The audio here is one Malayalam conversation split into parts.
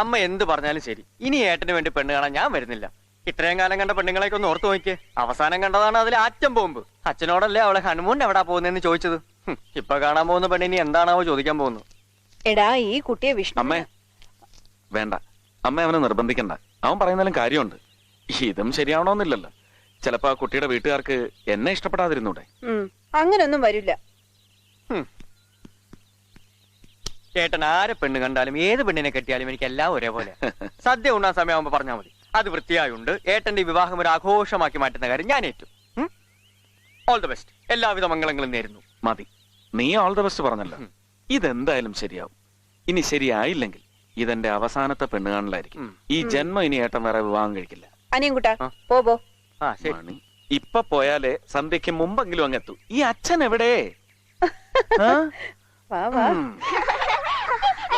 അമ്മ എന്ത് പറഞ്ഞാലും ശരി. ഇനി ഏട്ടന് വേണ്ടി പെണ്ണ് കാണാൻ ഞാൻ വരുന്നില്ല. ഇത്രയും കാലം കണ്ട പെണ്ണുങ്ങളെയൊക്കെ ഒന്ന് ഓർത്തു നോക്കിയേ. അവസാനം കണ്ടതാണ് അതിൽ ആറ്റം ബോംബ്. അച്ഛനോടല്ലേ അവളെ ഹനുമൂൺ എവിടാ പോകുന്നതെന്ന് ചോദിച്ചത്? ഇപ്പൊ കാണാൻ പോകുന്ന പെണ്ണിനി എന്താണാവോ ചോദിക്കാൻ പോകുന്നു. എടാ ഈ കുട്ടിയെ വിഷ്ണു അമ്മേ വേണ്ട. അമ്മ അവനെ നിർബന്ധിക്കണ്ട. അവൻ പറയുന്നാലും കാര്യമുണ്ട്. ഇതും ശരിയാവണമെന്നില്ലല്ലോ. ചിലപ്പോ ആ കുട്ടിയുടെ വീട്ടുകാർക്ക് എന്നെ ഇഷ്ടപ്പെടാതിരുന്നൂടെ. അങ്ങനൊന്നും വരില്ല. ഏട്ടൻ ആരെ പെണ്ണ് കണ്ടാലും ഏത് പെണ്ണിനെ കെട്ടിയാലും എനിക്ക് എല്ലാം ഒരേപോലെ. സദ്യ ഉണ്ണാൻ സമയമാകുമ്പോ പറഞ്ഞാൽ മതി. അത് വൃത്തിയായുണ്ട്. ഏട്ടന്റെ വിവാഹം ഒരു ആഘോഷമാക്കി മാറ്റുന്ന കാര്യം ഞാൻ ഏറ്റു. ഓൾ ദ ബെസ്റ്റ് എല്ലാവിധ മംഗളങ്ങളും നേരുന്നു. മതി. നീ ഓൾ ദ ബെസ്റ്റ് പറഞ്ഞല്ലോ. ഇതെന്തായാലും ശരിയാവും. ഇനി ശരിയായില്ലെങ്കിൽ ഇതെന്റെ അവസാനത്തെ പെണ്ണ് കാണലായിരിക്കും. ഈ ജന്മം ഇനി ഏട്ടൻ വേറെ വിവാഹം കഴിക്കില്ല. അനിയൻകുട്ടാ ആ. പോ പോ. ആ ശരി. മണി ഇപ്പൊ പോയാലേ സന്ധ്യക്ക് മുമ്പെങ്കിലും അങ്ങെത്തു ഈ അച്ഛൻ എവിടെ? വാ വാ.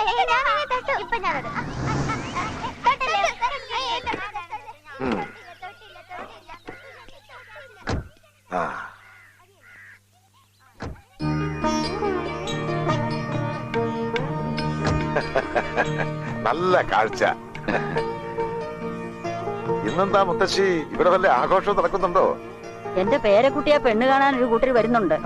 നല്ല കാഴ്ച. ഇന്നെന്താ മുത്തശ്ശി? ഇവിടെ വല്ല ആഘോഷം നടക്കുന്നുണ്ടോ? എന്റെ പേരക്കുട്ടിയെ പെണ്ണ് കാണാൻ ഒരു കൂട്ടർ വരുന്നുണ്ട്.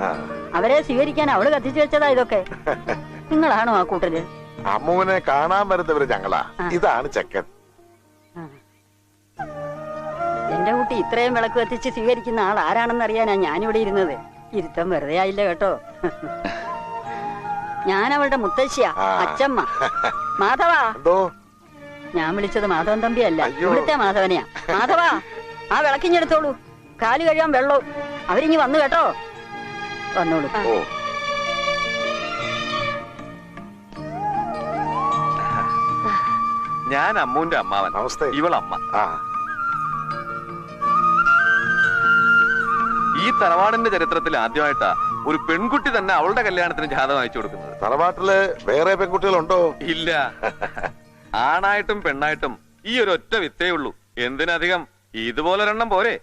അവരെ സ്വീകരിക്കാൻ അവൾ കത്തിച്ചു വെച്ചതാ ഇതൊക്കെ. നിങ്ങളാണോ ആ കൂട്ടര്? അമ്മുവിനെ കാണാൻ വരുന്നവര് ഞങ്ങളാ. ഇതാണ് ചെക്കൻ. എന്റെ കുട്ടി ഇത്രയും വിളക്ക് കത്തിച്ച് സ്വീകരിക്കുന്ന ആൾ ആരാണെന്ന് അറിയാനാ ഞാനിവിടെ ഇരുന്നത്. ഇരുത്തം വെറുതെ ആയില്ല കേട്ടോ. ഞാൻ അവളുടെ മുത്തശ്ശിയാ അച്ഛമ്മ അച്ചമ്മ. മാധവാ. ഞാൻ വിളിച്ചത് മാധവൻ തമ്പിയല്ല. ഇവിടുത്തെ മാധവനെയാ. മാധവാ ആ വിളക്കിഞ്ഞെടുത്തോളൂ. കാൽ കഴിയാൻ വെള്ളവും. അവരിങ്ങി വന്നു കേട്ടോ. വന്നോളൂ. ഞാൻ അമ്മൂന്റെ അമ്മാവൻ. നമസ്തേ. ഇവളമ്മ. ആ. ഈ തറവാടിന്റെ ചരിത്രത്തിൽ ആദ്യമായിട്ടാ ഒരു പെൺകുട്ടി തന്നെ അവളുടെ കല്യാണത്തിന് ജാതം അയച്ചു കൊടുക്കുന്നത്. തറവാട്ടിൽ വേറെ പെൺകുട്ടികളുണ്ടോ? ഇല്ല. ആണായിട്ടും പെണ്ണായിട്ടും ഈ ഒരു ഒറ്റ വിത്തേ ഉള്ളൂ. എന്തിനധികം? ഇതുപോലൊരെണ്ണം പോരെ.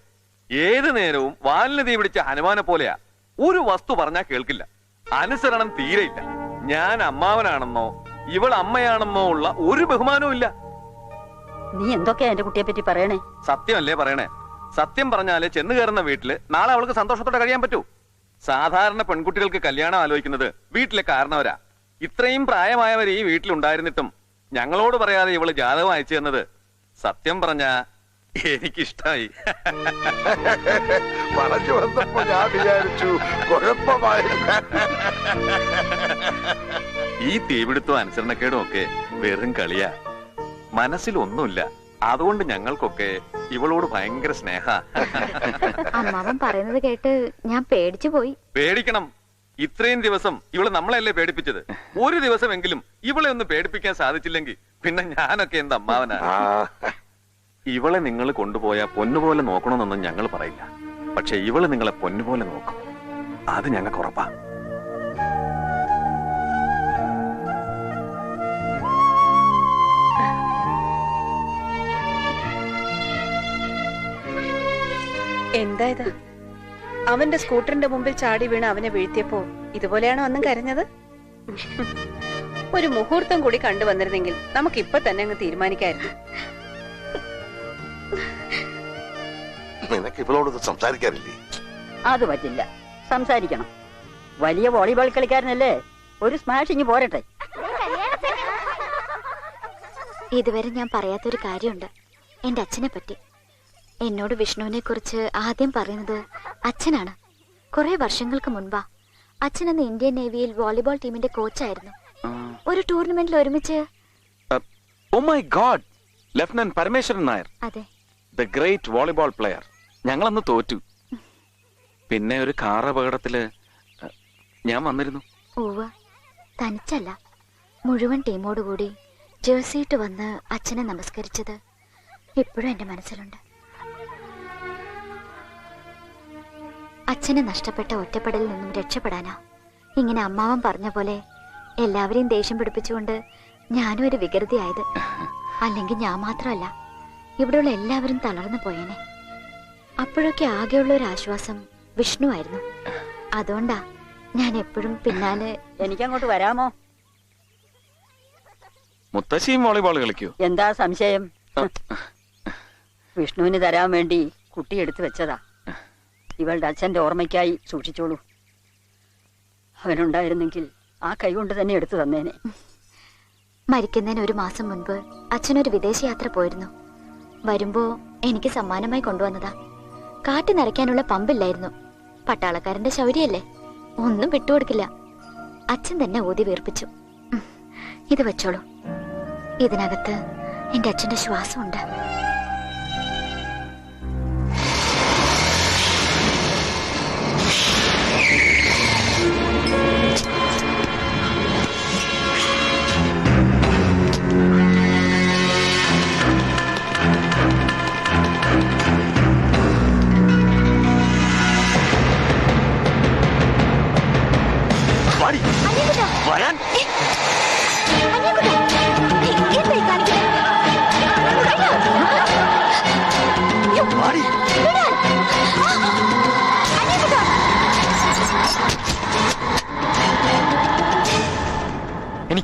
ഏത് നേരവും വാലിന് തീ പിടിച്ച ഹനുമാനെ പോലെയാ. ഒരു വസ്തു പറഞ്ഞാൽ കേൾക്കില്ല. അനുസരണം തീരെയില്ല. ഞാൻ അമ്മാവനാണെന്നോ ഇവൾ അമ്മയാണെന്നോ ഉള്ള ഒരു ബഹുമാനവും ഇല്ല. നീ എന്തൊക്കെയാ എന്റെ കുട്ടിയെ പറ്റി പറയണേ? സത്യമല്ലേ പറയണേ? സത്യം പറഞ്ഞാലേ ചെന്ന് കയറുന്ന വീട്ടിൽ നാളെ അവൾക്ക് സന്തോഷത്തോടെ കഴിയാൻ പറ്റൂ. സാധാരണ പെൺകുട്ടികൾക്ക് കല്യാണം ആലോചിക്കുന്നത് വീട്ടിലെ കാരണവരാ. ഇത്രയും പ്രായമായവർ ഈ വീട്ടിലുണ്ടായിരുന്നിട്ടും ഞങ്ങളോട് പറയാതെ ഇവൾ ജാതകം അയച്ചു തന്നത് സത്യം പറഞ്ഞ എനിക്കിഷ്ടായി. പറഞ്ഞു വന്നപ്പോ ഞാൻ വിചാരിച്ചു കുഴപ്പമായില്ല ഈ തീപിടുത്തവും അനുസരണക്കേടും ഒക്കെ വെറും കളിയാ. മനസ്സിലൊന്നുമില്ല. അതുകൊണ്ട് ഞങ്ങൾക്കൊക്കെ ഇവളോട് ഭയങ്കര സ്നേഹ. അമ്മാവൻ പറയുന്നത് കേട്ട് ഞാൻ പേടിച്ചു പോയി. പേടിക്കണം. ഇത്രയും ദിവസം ഇവൾ നമ്മളല്ലേ പേടിപ്പിച്ചത്? ഒരു ദിവസമെങ്കിലും ഇവളെ ഒന്ന് പേടിപ്പിക്കാൻ സാധിച്ചില്ലെങ്കിൽ പിന്നെ ഞാനൊക്കെ എന്ത് അമ്മാവനാ? ഇവളെ നിങ്ങൾ കൊണ്ടുപോയ പൊന്നുപോലെ നോക്കണമെന്നൊന്നും ഞങ്ങൾ പറയില്ല. പക്ഷെ ഇവൾ നിങ്ങളെ പൊന്നുപോലെ നോക്കും. അത് ഞങ്ങൾക്ക് ഉറപ്പാ. എന്താ ഇത് അവന്റെ സ്കൂട്ടറിന്റെ മുമ്പിൽ ചാടി വീണ് അവനെ വീഴ്ത്തിയപ്പോ ഇതുപോലെയാണോ അന്നും കരഞ്ഞത്? ഒരു മുഹൂർത്തം കൂടി കണ്ടുവന്നിരുന്നെങ്കിൽ നമുക്ക് ഇപ്പൊ തന്നെ അങ്ങ് തീരുമാനിക്കായിരുന്നു. നിനക്ക് ഇവളോട് സംസാരിക്കാറില്ലേ? അത് പറ്റില്ല. സംസാരിക്കണം. വലിയ വോളിബോൾ കളിക്കാരനല്ലേ? ഒരു സ്മാഷിങ് പോരട്ടെ. ഇതുവരെ ഞാൻ പറയാത്തൊരു കാര്യമുണ്ട്. എന്റെ അച്ഛനെ പറ്റി എന്നോട് വിഷ്ണുവിനെ കുറിച്ച് ആദ്യം പറയുന്നത് അച്ഛനാണ്. കുറെ വർഷങ്ങൾക്ക് മുൻപാ അച്ഛൻ അന്ന് ഇന്ത്യൻ നേവിയിൽ വോളിബോൾ ടീമിന്റെ കോച്ചായിരുന്നു. ഒരു ടൂർണമെന്റിൽ ഒരുമിച്ച് ഓ my god lieutenant Parameswaran Nair അതെ. ദ ഗ്രേറ്റ് വോളിബോൾ പ്ലെയർ ഞങ്ങളന്ന് തോറ്റു. പിന്നെ ഒരു കാർ അപകടത്തിൽ ഞാൻ വന്നിരുന്നു. ഓവ തനിച്ചല്ല. മുഴുവൻ ടീമോടുകൂടി ജേഴ്സിയിട്ട് വന്ന് അച്ഛനെ നമസ്കരിച്ചത് ഇപ്പോഴും എന്റെ മനസ്സിലുണ്ട്. അച്ഛനെ നഷ്ടപ്പെട്ട ഒറ്റപ്പെടലിൽ നിന്നും രക്ഷപ്പെടാനാ. ഇങ്ങനെ അമ്മാവൻ പറഞ്ഞ പോലെ എല്ലാവരെയും ദേഷ്യം പിടിപ്പിച്ചുകൊണ്ട് ഞാനും ഒരു വികൃതിയായത്. അല്ലെങ്കിൽ ഞാൻ മാത്രമല്ല ഇവിടെയുള്ള എല്ലാവരും തളർന്നു പോയേനെ. അപ്പോഴൊക്കെ ആകെയുള്ള ഒരു ആശ്വാസം വിഷ്ണു ആയിരുന്നു. അതുകൊണ്ടാ ഞാൻ എപ്പോഴും പിന്നാലെ എനിക്കങ്ങോട്ട് വരാമോ? മുത്തശ്ശിയും വോളിബോൾ കളിക്കൂ. എന്താ സംശയം? വിഷ്ണുവിന് തരാൻ വേണ്ടി കുട്ടി എടുത്തു വെച്ചതാ. ഇവളുടെ അച്ഛന്റെ ഓർമ്മയ്ക്കായി സൂക്ഷിച്ചോളൂ. അവനുണ്ടായിരുന്നെങ്കിൽ ആ കൈകൊണ്ട് തന്നെ എടുത്തു തന്നേനെ. മരിക്കുന്നതിന് ഒരു മാസം മുൻപ് അച്ഛനൊരു വിദേശയാത്ര പോയിരുന്നു. വരുമ്പോ എനിക്ക് സമ്മാനമായി കൊണ്ടുവന്നതാ. കാറ്റ് നിറയ്ക്കാനുള്ള പമ്പില്ലായിരുന്നു. പട്ടാളക്കാരന്റെ ശൗര്യല്ലേ? ഒന്നും വിട്ടുകൊടുക്കില്ല. അച്ഛൻ തന്നെ ഊതി വീർപ്പിച്ചു. ഇത് വെച്ചോളൂ. ഇതിനകത്ത് എന്റെ അച്ഛന്റെ ശ്വാസമുണ്ട്.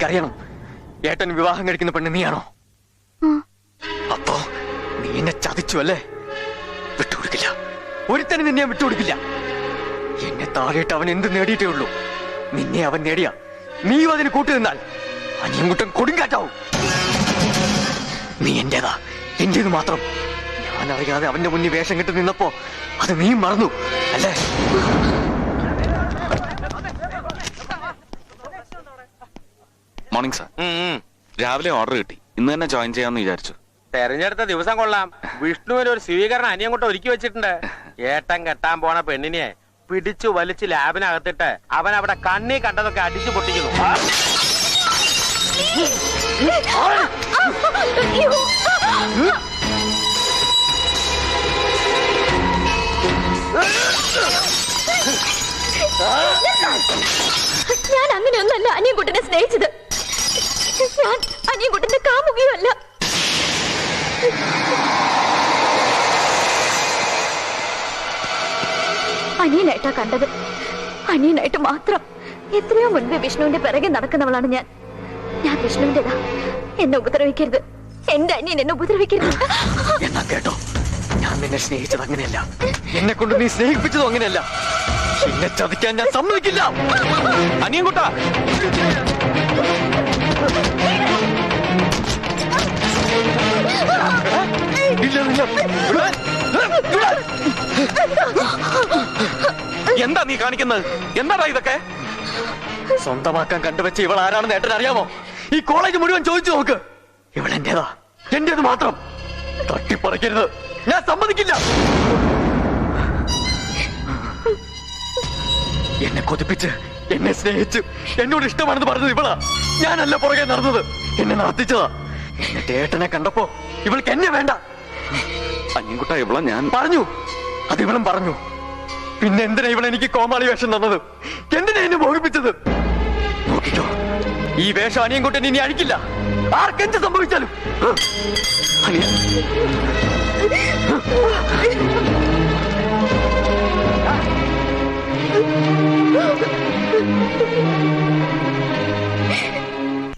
എനിക്കറിയണം. ഏട്ടൻ വിവാഹം കഴിക്കുന്ന പെണ്ണ് നീയാണോ? അപ്പോ നീ എന്നെ ചതിച്ചു അല്ലേ? വിട്ടുകൊടുക്കില്ല. ഒരുത്തനെ നിന്നെ ഞാൻ വിട്ടുകൊടുക്കില്ല. എന്നെ താഴെയിട്ട് അവൻ എന്ത് നേടിയിട്ടേ ഉള്ളൂ? നിന്നെ അവൻ നേടിയ. നീയും അതിന് കൂട്ടു നിന്നാൽ അനിയൻകുട്ടൻ കൊടുങ്കാറ്റാവും. നീ എന്റേതാ. എന്റേത് മാത്രം. ഞാൻ അറിയാതെ അവന്റെ മുന്നിൽ വേഷം കെട്ടി നിന്നപ്പോ അത് നീ മറന്നു. അല്ലേ? മോർണിംഗ് സാർ രാവിലെ ഓർഡർ കിട്ടി. ഇന്ന് തന്നെ ജോയിൻ ചെയ്യാമെന്ന് വിചാരിച്ചു. തെരഞ്ഞെടുത്ത ദിവസം കൊള്ളാം. വിഷ്ണുവിന് ഒരു സ്വീകരണം അനിയം കൊണ്ട് ഒരുക്കി വെച്ചിട്ടുണ്ട്. ഏട്ടൻ കെട്ടാൻ പോണ പെണ്ണിനെ പിടിച്ചു വലിച്ച് ലാബിനകത്തിട്ട് അവൻ അവിടെ കണ്ണി കണ്ടതൊക്കെ അടിച്ചു പൊട്ടിക്കുന്നു. ഞാൻ അങ്ങനെയൊന്നല്ല അനിയൻകുട്ടനെ സ്നേഹിച്ചത്. ഞാൻ അനിയൻകുട്ടന്റെ കാമുകയുമല്ല. അനിയനായിട്ടാ കണ്ടത്. അനിയനായിട്ട് മാത്രം. എത്രയോ മുൻപ് വിഷ്ണുവിന്റെ പിറകെ നടക്കുന്നവളാണ് ഞാൻ. ഞാൻ വിഷ്ണുവിന്റേതാ. എന്നെ ഉപദ്രവിക്കരുത്. എന്റെ അനിയൻ എന്നെ ഉപദ്രവിക്കരുത്. എന്നാ കേട്ടോ? ഞാൻ നിന്നെ സ്നേഹിച്ചത് അങ്ങനെയല്ല. എന്നെ കൊണ്ട് നീ സ്നേഹിപ്പിച്ചതും അങ്ങനെയല്ല. എന്നെ ചതിക്കാൻ ഞാൻ സമ്മതിക്കില്ല. അനിയൻകുട്ട. ഇല്ല, ഇല്ല. എന്താ നീ കാണിക്കുന്നത്? എന്താടാ ഇതൊക്കെ? സ്വന്തമാക്കാൻ കണ്ടുവെച്ച ഇവൾ ആരാണെന്ന് ഏട്ടൻ അറിയാമോ? ഈ കോളേജ് മുഴുവൻ ചോദിച്ചു നോക്ക്. ഇവൾ എന്റേതാ? എന്റേത് മാത്രം. തട്ടിപ്പറിക്കരുത്. ഞാൻ സമ്മതിക്കില്ല. എന്നെ കൊതിപ്പിച്ച് എന്നെ സ്നേഹിച്ചു. എന്നോട് ഇഷ്ടമാണെന്ന് പറഞ്ഞത് ഇവളാ. ഞാനല്ല പുറകെ നടന്നത്. എന്നെ നടത്തിച്ചതാ. എന്നിട്ട് ഏട്ടനെ കണ്ടപ്പോ ഇവൾക്ക് എന്നെ വേണ്ട. അഞ്ഞുകുട്ട ഇവളെ ഞാൻ. പറഞ്ഞു. അത് ഇവളും പറഞ്ഞു. പിന്നെ എന്തിനാ ഇവളെ എനിക്ക് കോമാളി വേഷം തന്നത്? എന്തിനാ എന്നെ മോഹിപ്പിച്ചത്? നോക്കിക്കോ. ഈ വേഷം അനിയൻകുട്ടൻ ഇനി അഴിക്കില്ല. ആർക്കെന്ത് സംഭവിച്ചാലും. അനിയ